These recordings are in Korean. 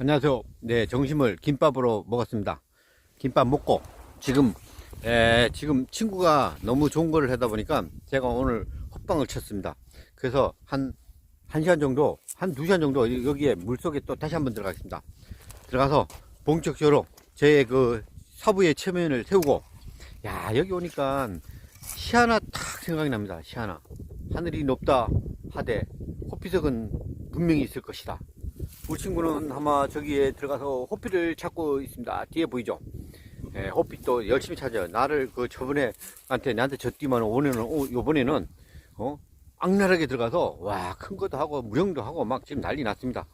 안녕하세요. 네, 점심을 김밥으로 먹었습니다. 김밥 먹고 지금 에, 지금 친구가 너무 좋은 거를 하다 보니까 제가 오늘 헛방을 쳤습니다. 그래서 한 1시간 정도, 한 2시간 정도 여기에 물속에 또 다시 한번 들어가겠습니다. 들어가서 본격적으로 제 그 사부의 체면을 세우고 야, 여기 오니까 시하나 탁 생각이 납니다. 시하나. 하늘이 높다 하되 호피석은 분명히 있을 것이다. 우리 친구는 아마 저기에 들어가서 호피를 찾고 있습니다. 뒤에 보이죠? 예, 호피 또 열심히 찾아요. 나를 그 저번에 한테 나한테 졌디만 오늘은 오, 요번에는 어 악랄하게 들어가서 와 큰 것도 하고 무령도 하고 막 지금 난리 났습니다.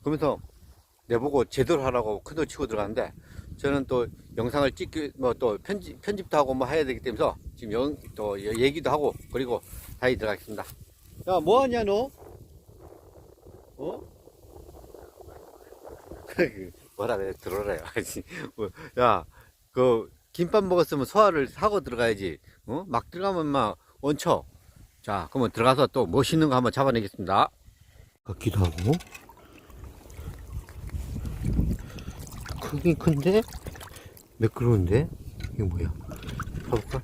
그러면서 내보고 제대로 하라고 큰거 치고 들어가는데 저는 또 영상을 찍기 뭐 또 편집 편집도 하고 뭐 해야 되기 때문에 지금 영, 또 얘기도 하고 그리고 다시 들어가겠습니다. 야 뭐 하냐 너? 어? 뭐라 그래 들어라요. 뭐, 야, 그 김밥 먹었으면 소화를 하고 들어가야지. 어? 막 들어가면 막 얹혀. 자, 그러면 들어가서 또 멋있는 거 한번 잡아내겠습니다. 같기도 하고. 크긴 큰데 매끄러운데 이게 뭐야? 봐볼까?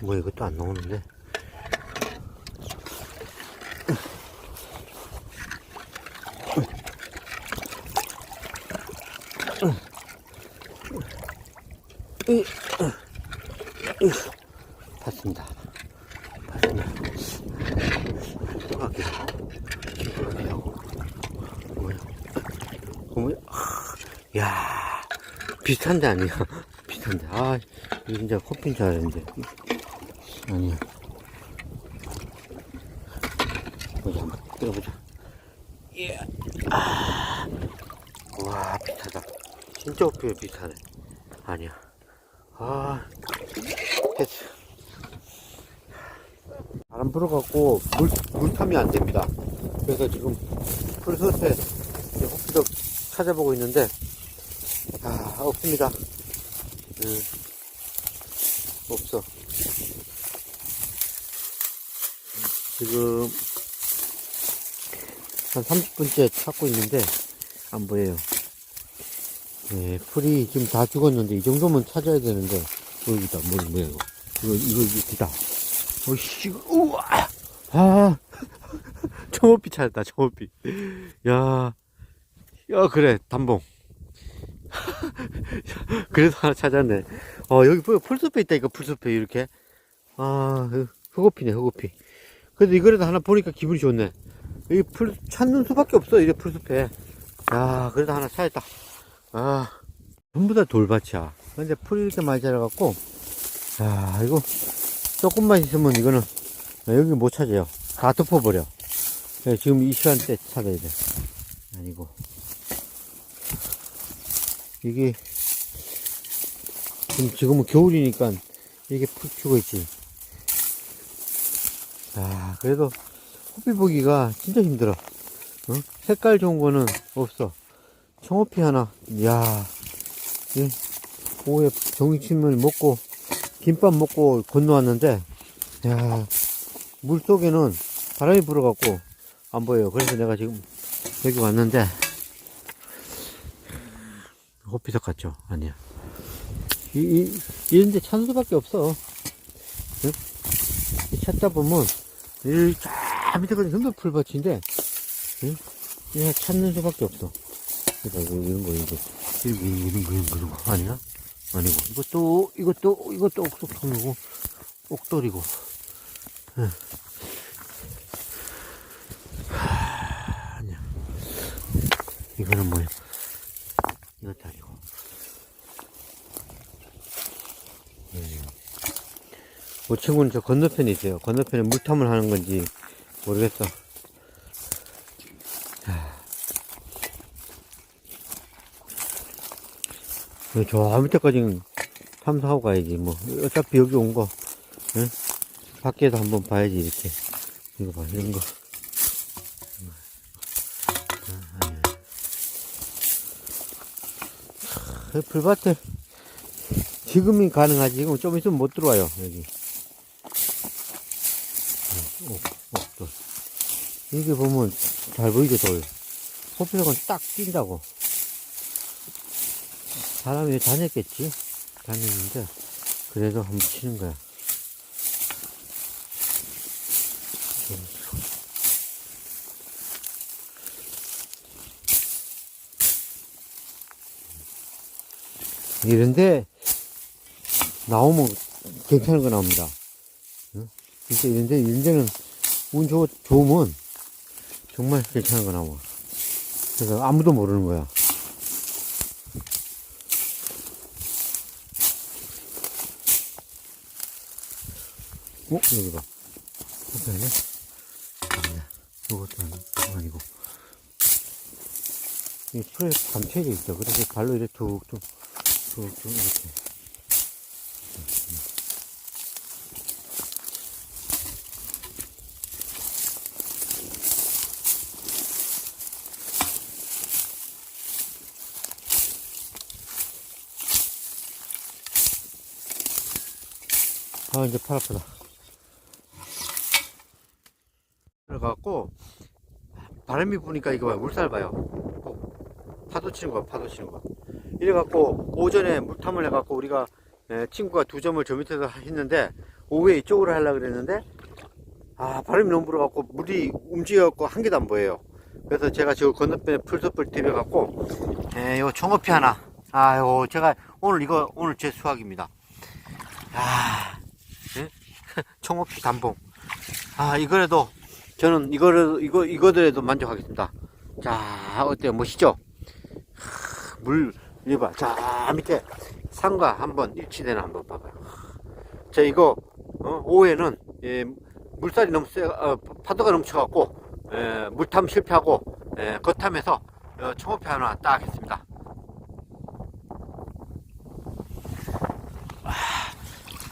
뭐 이것도 안 나오는데. 봤습니다. 봤습니다. 또갈게요 또갈게요 뭐야? 뭐야? 아, 야, 비슷한데 아니야. 비슷한데. 아, 이거 진짜 커피인 줄 알았는데. 아니야. 보자, 한번 들어보자. 예. 아, 와, 비슷하다. 진짜 커피 비슷하네. 아니야. 아, 됐어. 바람 불어갖고 물, 물 탐이 안 됩니다. 그래서 지금 풀솥에 호피도 찾아보고 있는데, 아, 없습니다. 음, 없어. 지금 한 30분째 찾고 있는데, 안 보여요. 네, 풀이 지금 다 죽었는데 이 정도면 찾아야 되는데 여기다 뭐 뭐야 이거 이거 이거 이거다 어씨 우와! 아! 청어빛 찾았다 청어빛 야야 그래 단봉. 그래도 하나 찾았네. 어 여기 뭐야 풀숲에 있다 이거 풀숲에 이렇게. 아 흑호피네 흑호피. 그래도 이거라도 하나 보니까 기분이 좋네. 여기 풀 찾는 수밖에 없어 이래 풀숲에. 야 그래도 하나 찾았다 아, 전부 다 돌밭이야. 근데 풀이 이렇게 많이 자라갖고, 야, 이거, 조금만 있으면 이거는, 여기 못 찾아요. 다 덮어버려. 네, 지금 이 시간대 찾아야 돼. 아니고. 이게, 지금, 지금은 겨울이니까, 이게 푹 죽어 있지. 아, 그래도, 호비 보기가 진짜 힘들어. 어? 색깔 좋은 거는 없어. 청어피 하나, 이야, 예, 오후에 정침을 먹고, 김밥 먹고 건너왔는데, 야, 물 속에는 바람이 불어갖고, 안 보여요. 그래서 내가 지금 여기 왔는데, 호피석 같죠? 아니야. 이, 이, 이런데 찾는 수밖에 없어. 예? 이 찾다 보면, 이, 저 밑에까지 전부 풀밭인데, 예? 예, 찾는 수밖에 없어. 이거, 이런 거, 이거. 이런 거, 이런 거, 이런 거, 이런 거. 아니야? 아니고. 이것도, 이것도, 이것도 옥석통이고, 옥돌이고. 예. 하, 아니야. 이거는 뭐야? 이것도 아니고. 음. 뭐 친구는 저 건너편에 있어요. 건너편에 물탐을 하는 건지 모르겠어. 저 밑에까지 탐사하고 가야지 뭐. 어차피 여기 온거 응? 밖에도 한번 봐야지 이렇게. 이거 봐 이런 거. 아, 풀밭에 지금이 가능하지. 지금 좀 있으면 못 들어와요 여기. 오, 오, 돌. 이게 보면 잘 보이죠 돌? 호피석은 딱 뛴다고. 사람이 다녔겠지? 다녔는데, 그래도 한번 치는 거야. 이런데, 나오면 괜찮은 거 나옵니다. 응? 진짜 이런데, 이런데는 운 좋, 좋으면 정말 괜찮은 거 나와. 그래서 아무도 모르는 거야. 어? 여기 봐. 이거 아니야? 이것도 아니- 아니고. 이 풀에 감춰져 있어. 그래서 발로 이렇게 툭툭, 툭툭 이렇게. 아, 이제 팔 아프다. 그래갖고, 바람이 부니까 이거 봐요. 물살 봐요. 어, 파도 치는 거, 파도 치는 거. 이래갖고, 오전에 물탐을 해갖고, 우리가, 에, 친구가 두 점을 저 밑에서 했는데, 오후에 이쪽으로 하려고 그랬는데, 아, 바람이 너무 불어갖고, 물이 움직여갖고, 한 개도 안 보여요. 그래서 제가 저 건너편에 풀숲을 들여갖고, 에, 요 종어피 하나. 아유, 제가 오늘 이거, 오늘 제 수확입니다. 아, 청어피 단봉. 아, 이거라도, 저는 이거를, 이거, 이거들에도 만족하겠습니다. 자, 어때요? 멋있죠? 하, 물, 이거 봐. 자, 밑에 산과 한번 일치되나 한번 봐봐요. 자, 이거, 어, 오후에는, 예, 물살이 너무 세, 어, 파도가 넘쳐갖고, 예, 물탐 실패하고, 예, 겉탐에서, 어, 청어피 하나 딱 했습니다.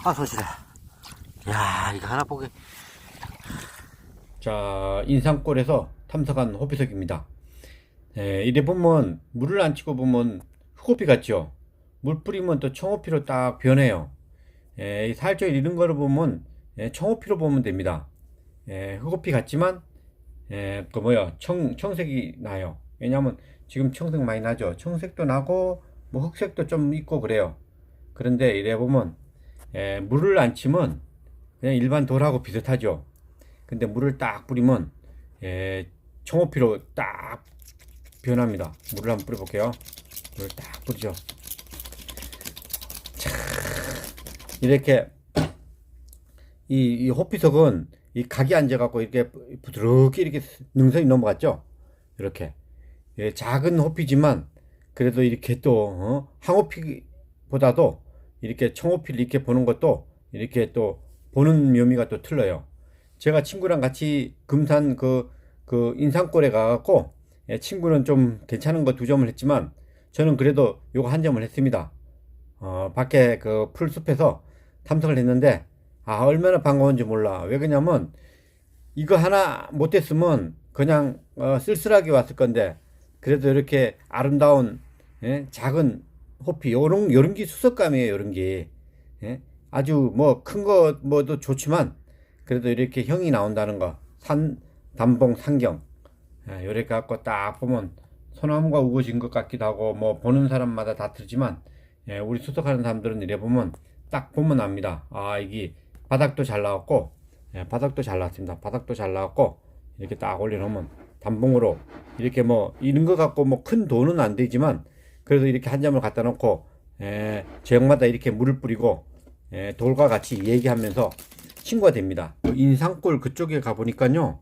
아, 손실해. 야, 이거 하나 보게. 자, 인상골에서 탐색한 호피석입니다. 에, 이래 보면, 물을 안 치고 보면 흑호피 같죠? 물 뿌리면 또 청호피로 딱 변해요. 에, 살짝 이런 거를 보면, 에, 청호피로 보면 됩니다. 에, 흑호피 같지만, 에, 그 뭐야, 청, 청색이 나요. 왜냐면 지금 청색 많이 나죠? 청색도 나고, 뭐 흑색도 좀 있고 그래요. 그런데 이래 보면, 에, 물을 안 치면 그냥 일반 돌하고 비슷하죠. 근데 물을 딱 뿌리면 에, 청호피로 딱 변합니다. 물을 한번 뿌려볼게요. 물을 딱 뿌리죠. 차, 이렇게 이, 이 호피석은 이 각이 앉아갖고 이렇게 부드럽게 이렇게 능선이 넘어갔죠. 이렇게 예, 작은 호피지만 그래도 이렇게 또 어? 항호피보다도 이렇게 청호피를 이렇게 보는 것도 이렇게 또 보는 묘미가 또 틀려요. 제가 친구랑 같이 금산 그, 그 인산골에 가갖고 예, 친구는 좀 괜찮은 거 두 점을 했지만 저는 그래도 요거 한 점을 했습니다. 어, 밖에 그 풀숲에서 탐색을 했는데 아, 얼마나 반가운지 몰라. 왜 그러냐면 이거 하나 못했으면 그냥 어, 쓸쓸하게 왔을 건데 그래도 이렇게 아름다운 예, 작은 호피 요런 요런 게 수석감이에요 요런 게 예? 아주 뭐 큰 거 뭐도 좋지만 그래도 이렇게 형이 나온다는 거 산 단봉 상경. 예, 요렇게 갖고 딱 보면 소나무가 우거진 것 같기도 하고 뭐 보는 사람마다 다 틀지만 예, 우리 수석하는 사람들은 이래 보면 딱 보면 압니다. 아 이게 바닥도 잘 나왔고 예, 바닥도 잘 나왔습니다. 바닥도 잘 나왔고 이렇게 딱 올려놓으면 단봉으로 이렇게 뭐 이런 거 갖고 뭐 큰 돈은 안 되지만 그래도 이렇게 한 점을 갖다 놓고 에, 지역마다 이렇게 물을 뿌리고 에, 돌과 같이 얘기하면서 친구가 됩니다. 그 인상골 그쪽에 가보니까요.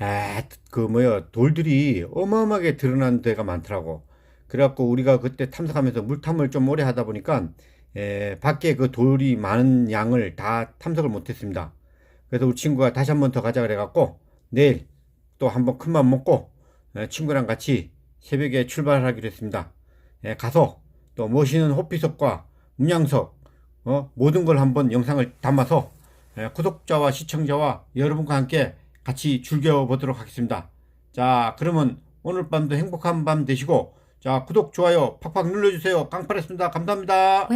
에, 그 뭐야 돌들이 어마어마하게 드러난 데가 많더라고. 그래갖고 우리가 그때 탐색하면서 물탐을 좀 오래 하다 보니까 에, 밖에 그 돌이 많은 양을 다 탐색을 못했습니다. 그래서 우리 친구가 다시 한 번 더 가자 그래갖고 내일 또 한번 큰 맘 먹고 에, 친구랑 같이 새벽에 출발하기로 했습니다. 예, 가서 또 멋있는 호피석과 문양석 어, 모든 걸 한번 영상을 담아서 예, 예, 구독자와 시청자와 여러분과 함께 같이 즐겨보도록 하겠습니다. 자 그러면 오늘 밤도 행복한 밤 되시고 자 구독 좋아요 팍팍 눌러주세요. 깡팔했습니다. 감사합니다.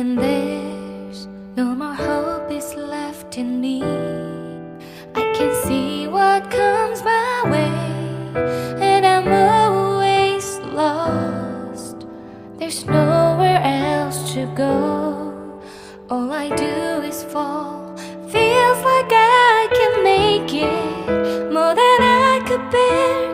There's nowhere else to go. All I do is fall. like I can make it more than I could bear.